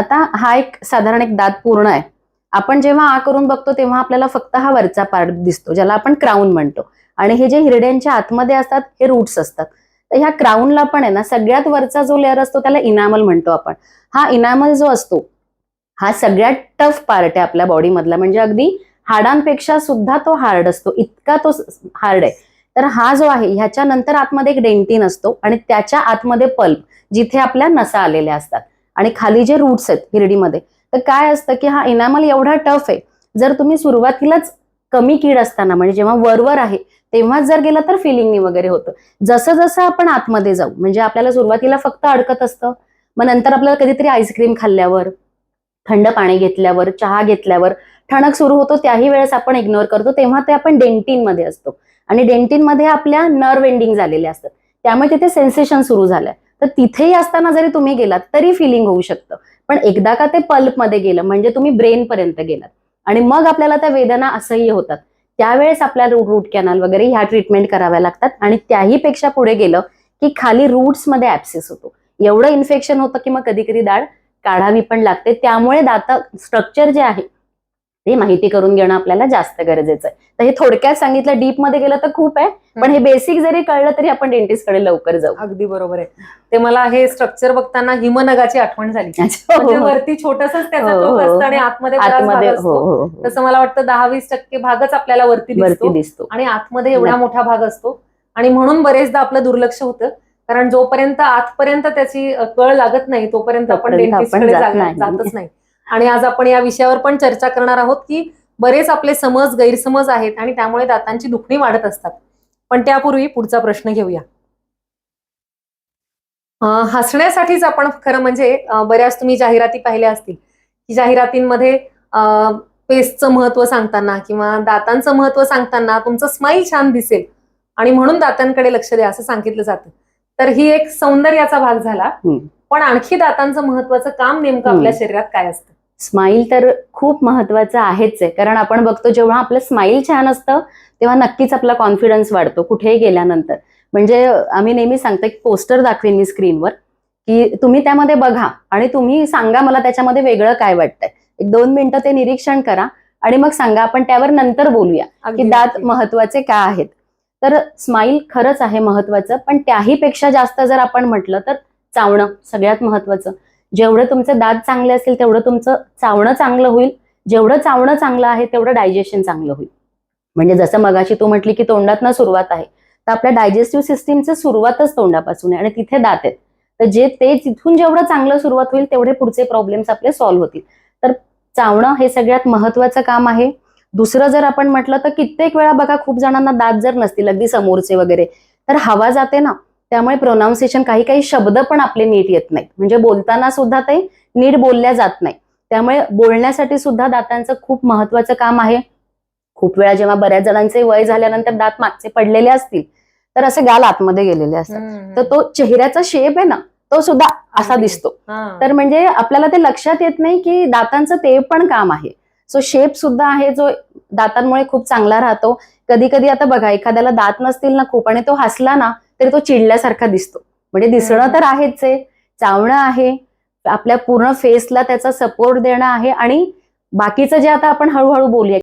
आता हा एक साधारण एक दात पूर्ण आहे. आपण जेव्हा आ करून बघतो तेव्हा आपल्याला फक्त हा वरचा पार्ट दिसतो ज्याला आपण क्राऊन म्हणतो. आणि हे जे हिरड्यांच्या आतमध्ये असतात हे रूट्स असतात. तर ह्या क्राऊनला पण आहे ना सगळ्यात वरचा जो लेअर असतो त्याला इनामल म्हणतो आपण. हा इनामल जो असतो हा सगळ्यात टफ पार्ट आहे आपल्या बॉडीमधला म्हणजे अगदी हाडांपेक्षा सुद्धा तो हार्ड असतो. इतका तो हार्ड आहे. तर हा जो आहे ह्याच्या नंतर आतमध्ये एक डेंटिन असतो आणि त्याच्या आतमध्ये पल्प जिथे आपल्या नसा आलेल्या असतात. आणि खाली जे रूट्स आहेत हिरडीमध्ये तर काय असतं की हा इनामल एवढा टफ आहे. जर तुम्ही सुरुवातीलाच कमी कीड असताना म्हणजे जेव्हा वरवर आहे तेव्हाच जर गेलं तर फिलिंगनी वगैरे होतं. जसं जसं आपण आतमध्ये जाऊ म्हणजे आपल्याला सुरुवातीला फक्त अडकत असतं मग नंतर आपल्याला कधीतरी आईस्क्रीम खाल्ल्यावर थंड पाणी घेतल्यावर चहा घेतल्यावर ठणक सुरू होतो त्याही वेळेस आपण इग्नोर करतो तेव्हा ते आपण डेंटिनमध्ये असतो. आणि डेंटिनमध्ये आपल्या नर्व एंडिंग झालेल्या असतात. त्यामुळे तिथे सेन्सेशन सुरू झालंय. तर तिथेही असताना जरी तुम्ही गेलात तरी फिलिंग होऊ शकतं. पण एकदा का ते पल्पमध्ये गेलं म्हणजे तुम्ही ब्रेन पर्यंत गेलात. आणि मग आपल्याला त्या वेदना असह्य होतात. त्यावेळेस आपल्याला रूट कॅनल वगैरे ह्या ट्रीटमेंट कराव्या लागतात. आणि त्याही पेक्षा पुढे गेलं की खाली रूट्समध्ये मध्ये होतो. एवढं इन्फेक्शन होतं की मग कधी कधी दाढ काढावी पण लागते. त्यामुळे दाता स्ट्रक्चर जे आहे ते माहिती करून घेणं आपल्याला जास्त गरजेचं आहे तर हे थोडक्यात सांगितलं डीपमध्ये गेलं तर खूप आहे पण हे बेसिक जरी कळलं तरी आपण डेंटिस्टकडे लवकर जाऊ अगदी बरोबर आहे ते मला हे स्ट्रक्चर बघताना हिमनगाची आठवण झाली म्हणजे वरती छोटसच त्याचा हो, टोक हो. असतं आणि आतमध्ये आतमध्ये हो असतो. हो हो. तसं मला वाटतं दहा वीस टक्के भागच आपल्याला वरती वरती दिसतो आणि आतमध्ये एवढा. मोठा भाग असतो आणि म्हणून बरेचदा आपलं दुर्लक्ष होतं कारण जोपर्यंत आतपर्यंत त्याची कळ लागत नाही तोपर्यंत आपण डेंटिस्टकडे. जातच नाही आणि आज आपण या विषयावर पण चर्चा करणार आहोत की बरेच आपले समज गैरसमज आहेत आणि त्यामुळे दातांची दुखणी वाढत असतात. पण त्यापूर्वी पुढचा प्रश्न घेऊया. हसण्यासाठीच आपण खरं म्हणजे बऱ्याच तुम्ही जाहिराती पाहिल्या असतील. की जाहिरातींमध्ये पेस्टचं महत्त्व सांगताना किंवा दातांचं महत्त्व सांगताना तुमचं स्माईल छान दिसेल आणि म्हणून दातांकडे लक्ष द्या असं सांगितलं जातं. तर ही एक सौंदर्याचा भाग झाला. पण आणखी दातांचं महत्वाचं काम नेमकं. आपल्या शरीरात काय असतं? स्माईल तर खूप महत्वाचं आहेच आहे. कारण आपण बघतो जेव्हा आपलं स्माईल छान असतं तेव्हा नक्कीच आपला कॉन्फिडन्स वाढतो कुठेही गेल्यानंतर. म्हणजे आम्ही नेहमी सांगतो एक पोस्टर दाखवेन मी स्क्रीनवर की तुम्ही त्यामध्ये बघा आणि तुम्ही सांगा मला त्याच्यामध्ये वेगळं काय वाटतंय. एक दोन मिनिटं ते निरीक्षण करा आणि मग सांगा आपण त्यावर नंतर बोलूया की दात. महत्त्वाचे का आहेत. तर स्माईल खरंच आहे महत्वाचं पण त्याही पेक्षा जास्त जर आपण म्हटलं तर चावणं सगळ्यात महत्वाचं. जेवढं तुमचे दात चांगले असेल तेवढं तुमचं चावणं चांगलं होईल. जेवढं चावणं चांगलं आहे तेवढं डायजेशन चांगलं होईल. म्हणजे जसं मगाशी तू म्हटली की तोंडातनं सुरुवात आहे तर आपल्या डायजेस्टिव्ह सिस्टीमचं सुरुवातच तोंडापासून आहे आणि तिथे दात आहेत. तर जे ते तिथून जेवढं चांगलं सुरुवात होईल तेवढे पुढचे प्रॉब्लेम्स आपले सॉल्व्ह होतील. तर चावणं हे सगळ्यात महत्वाचं काम आहे. दुसरं जर आपण म्हटलं तर कित्येक वेळा बघा खूप जणांना दात जर नसतील अगदी समोरचे वगैरे तर हवा जाते ना. त्यामुळे प्रोनाऊन्सिएशन काही काही शब्द पण आपले नीट येत नाहीत. म्हणजे बोलताना सुद्धा ते नीट बोलल्या जात नाही. त्यामुळे बोलण्यासाठी सुद्धा दातांचं खूप महत्वाचं काम आहे. खूप वेळा जेव्हा बऱ्याच जणांचे वय झाल्यानंतर दात मागचे पडलेले असतील तर असे गाल आतमध्ये गेलेले असतात. तर तो चेहऱ्याचा शेप आहे ना तो सुद्धा असा. दिसतो. तर म्हणजे आपल्याला ते लक्षात येत नाही की दातांचं ते पण काम आहे. सो शेप सुद्धा आहे जो दातांमुळे खूप चांगला राहतो. कधी कधी आता बघा एखाद्याला दात नसतील ना खूप आणि तो हसला ना तरी तो चिडल्यासारखा दिसतो. म्हणजे दिसणं. तर आहेच आहे. चावणं आहे. आपल्या पूर्ण फेसला त्याचा सपोर्ट देणं आहे. आणि बाकीचं जे आता आपण हळूहळू बोलूया